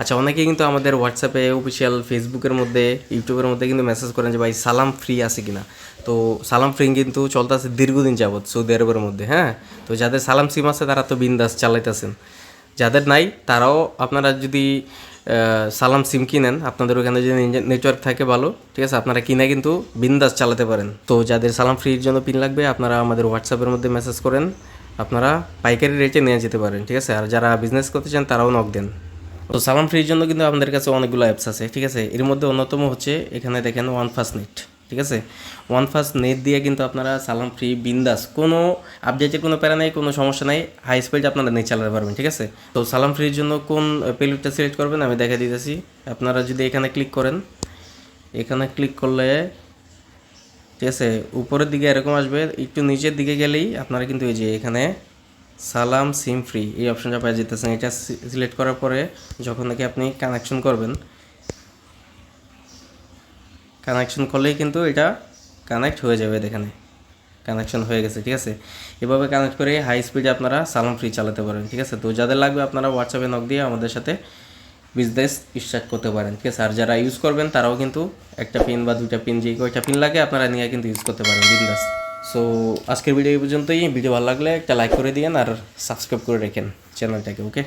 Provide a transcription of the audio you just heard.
আচ্ছা অনেকে কিন্তু আমাদের হোয়াটসঅ্যাপে অফিসিয়াল ফেসবুকের মধ্যে ইউটিউবের মধ্যে কিন্তু মেসেজ করেন যে, ভাই, সালাম ফ্রি আছে কিনা? তো সালাম ফ্রি কিন্তু চলতেছে দীর্ঘদিন যাবৎ সৌদি আরবের মধ্যে হ্যাঁ? তো যাদের সালাম সিম আছে, তারা তো বিন্দাস চালাইতেছেন। যাদের নাই, তারাও আপনারা যদি সালাম সিম কিনেন, আপনাদের ওখানে যদি নেটওয়ার্ক থাকে ভালো, ঠিক আছে? আপনারা কিনে কিন্তু বিন্দাস চালাতে পারেন। তো যাদের সালাম ফ্রির জন্য পিন লাগবে, আপনারা আমাদের হোয়াটসঅ্যাপের মধ্যে মেসেজ করেন, আপনারা পাইকারি রেটে নিয়ে যেতে পারেন, ঠিক আছে? আর যারা বিজনেস করতে চান, তারাও নক দেন। তো সালাম ফ্রির জন্য কিন্তু আমাদের কাছে অনেকগুলো অ্যাপস আছে, ঠিক আছে? এর মধ্যে অন্যতম হচ্ছে, এখানে দেখেন ওয়ান ফাস্ট নেট ঠিক আছে? ওয়ান ফাস্ট নেট দিয়ে কিন্তু আপনারা সালাম ফ্রি বিন্দাস, কোনো আপডেটের কোনো প্যারা নাই, কোনো সমস্যা নাই হাই স্পিড আপনারা নেট চালাতে পারবেন, ঠিক আছে? তো সালাম ফ্রির জন্য কোন পেলুটটা সিলেক্ট করবেন আমি দেখা দিতেছি। আপনারা যদি এখানে ক্লিক করেন, এখানে ক্লিক করলে, ঠিক আছে? উপরের দিকে এরকম আসবে, একটু নিচের দিকে গেলেই আপনারা কিন্তু এই যে এখানে সালাম সিম ফ্রি, এই অপশনটা পেয়ে যেতেছেন এটা সিলেক্ট করার পরে যখন নাকি আপনি কানেকশন করবেন কানেকশন করলেই কিন্তু এটা কানেক্ট হয়ে যাবে এখানে। কানেকশন হয়ে গেছে, ঠিক আছে? এভাবে কানেক্ট করে হাই স্পিডে আপনারা সালাম ফ্রি চালাতে পারেন, ঠিক আছে? তো যাদের লাগবে আপনারা হোয়াটসঅ্যাপে নক দিয়ে আমাদের সাথে বিজনেস স্টার্ট করতে পারেন, ঠিক আছে? আর যারা ইউজ করবেন তারাও কিন্তু একটা পিন বা দুইটা পিন যে কয়টা পিন লাগে আপনারা নিয়ে কিন্তু ইউজ করতে পারেন বিজনেস সো আজকের ভিডিও এই পর্যন্তই। ভিডিও ভালো লাগলে একটা লাইক করে দিয়েন আর সাবস্ক্রাইব করে রেখেন চ্যানেলটাকে ওকে